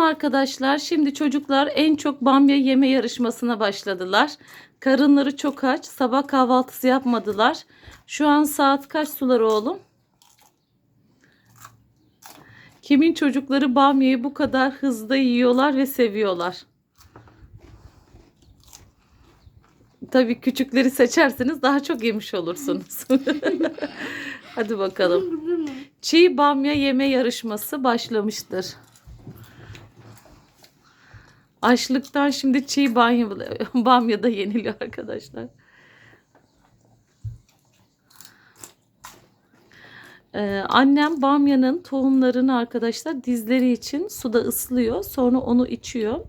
Arkadaşlar şimdi çocuklar en çok bamya yeme yarışmasına başladılar. Karınları çok aç. Sabah kahvaltısı yapmadılar. Şu an saat kaç sular oğlum? Kimin çocukları bamyayı bu kadar hızlı yiyorlar ve seviyorlar? Tabii küçükleri seçerseniz daha çok yemiş olursunuz. Hadi bakalım. Çiğ bamya yeme yarışması başlamıştır. Açlıktan şimdi çiğ bamya, bamya da yeniliyor arkadaşlar. Ee, annem bamyanın tohumlarını arkadaşlar dizleri için suda ıslıyor. Sonra onu içiyor.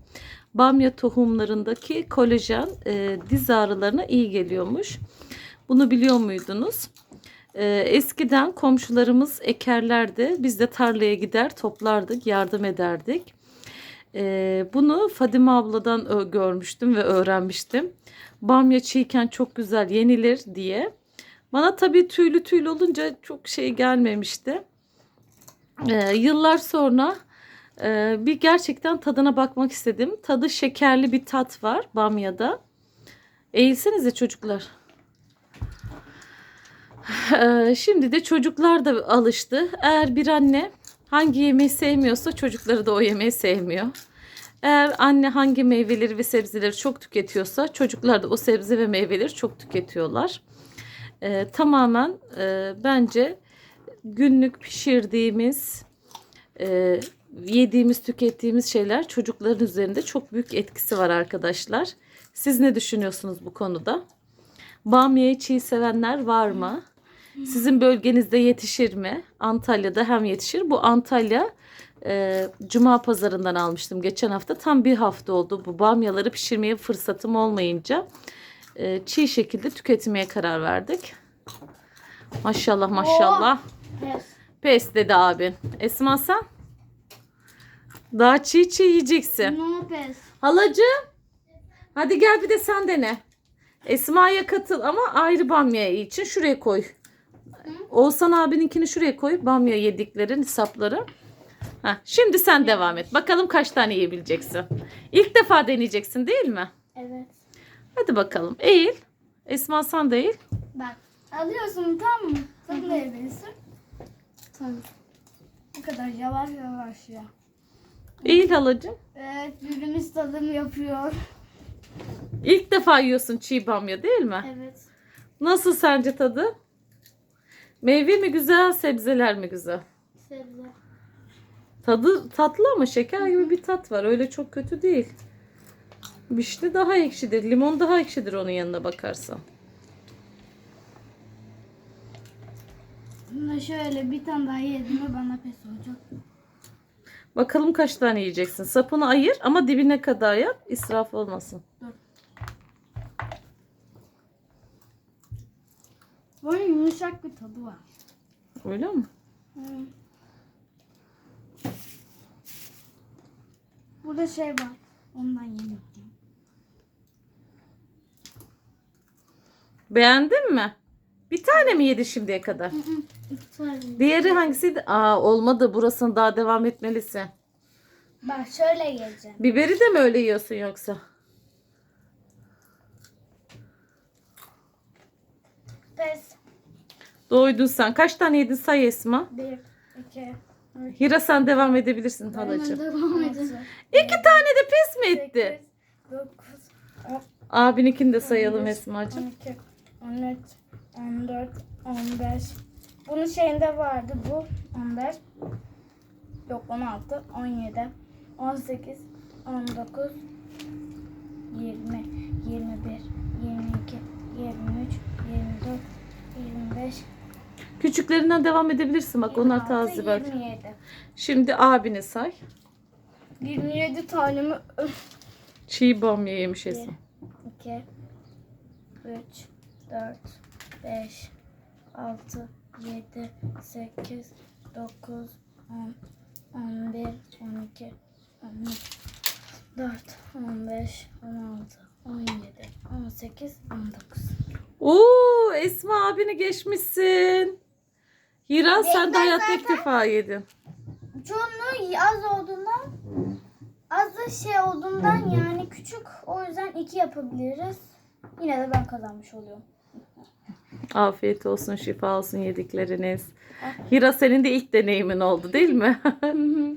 Bamya tohumlarındaki kolajen e, diz ağrılarına iyi geliyormuş. Bunu biliyor muydunuz? Ee, eskiden komşularımız ekerlerdi. Biz de tarlaya gider toplardık, yardım ederdik. Ee, bunu Fadime abladan görmüştüm ve öğrenmiştim. Bamya çiğken çok güzel yenilir diye. Bana tabii tüylü tüylü olunca çok şey gelmemişti. Ee, yıllar sonra e, bir gerçekten tadına bakmak istedim. Tadı şekerli bir tat var bamyada. Eğilsenize çocuklar. Ee, Şimdi de çocuklar da alıştı. Eğer bir anne hangi yemeği sevmiyorsa çocukları da o yemeği sevmiyor. Eğer anne hangi meyveleri ve sebzeleri çok tüketiyorsa çocuklar da o sebze ve meyveleri çok tüketiyorlar. Ee, tamamen e, bence günlük pişirdiğimiz, e, yediğimiz, tükettiğimiz şeyler çocukların üzerinde çok büyük etkisi var arkadaşlar. Siz ne düşünüyorsunuz bu konuda? Bamya'yı çiğ sevenler var mı? Sizin bölgenizde yetişir mi? Antalya'da hem yetişir. Bu Antalya e, Cuma pazarından almıştım geçen hafta. Tam bir hafta oldu. Bu bamyaları pişirmeye fırsatım olmayınca e, çiğ şekilde tüketmeye karar verdik. Maşallah maşallah. Pes. Pes dedi abin. Esma sen? Daha çiğ çiğ yiyeceksin. No pes. Halacığım. Hadi gel bir de sen dene. Esma'ya katıl ama ayrı bamya için şuraya koy. Oğuzhan abininkini şuraya koy. Bamya yediklerin sapları. Heh, şimdi sen devam et. Bakalım kaç tane yiyebileceksin. İlk defa deneyeceksin değil mi? Evet. Hadi bakalım. Eğil. Esma sen de eğil. Bak alıyorsun tam mı? Sen de yapıyorsun. Tamam. Bu kadar yavaş yavaş ya. Eğil halacığım. Evet birimiz tadım yapıyor. İlk defa yiyorsun çiğ bamya değil mi? Evet. Nasıl sence tadı? Meyve mi güzel, sebzeler mi güzel? Sebze. Tadı tatlı ama şeker gibi bir tat var. Öyle çok kötü değil. Vişne daha ekşidir. Limon daha ekşidir onun yanına bakarsan. Bunda şöyle bir tane daha yedim mi bana pes olacak. Bakalım kaç tane yiyeceksin. Sapını ayır ama dibine kadar yap. İsraf olmasın. Bunun yumuşak bir tadı var. Öyle mi? Burada şey var. Ondan yedim. Beğendin mi? Bir tane mi yedi şimdiye kadar? İki tane. Diğeri hangisiydi? Aa olmadı. Burasını daha devam etmelisin. Bak şöyle yiyeceğim. Biberi de mi öyle yiyorsun yoksa? Pes. Doydun sen. Kaç tane yedin say Esma. Bir, iki, Hira sen devam edebilirsin halacığım. devam edelim. İki tane de pes mi etti? 9, Abininkini de sayalım Esma'cığım. 12, 13, 14, 15. Bunun şeyinde vardı bu. 15. Yok 16, 17, 18, 19, 20, 21, 22, 23, 24, 25, Küçüklerinden devam edebilirsin bak onlar 26, taze. 27. Şimdi abini say. 27 tane mi? Çiğ bamya yemiş Esma. 2 3 4 5 6 7 8 9 10 11 12 13 4 15 16 17 18 19 Oo Esma abini geçmişsin. Hira sen de hayatta ilk zaten- defa yedin. Çoğunluğu az olduğundan da şey olduğundan yani küçük o yüzden iki yapabiliriz. Yine de ben kazanmış oluyorum. Afiyet olsun, şifa olsun yedikleriniz. Hira senin de ilk deneyimin oldu değil mi?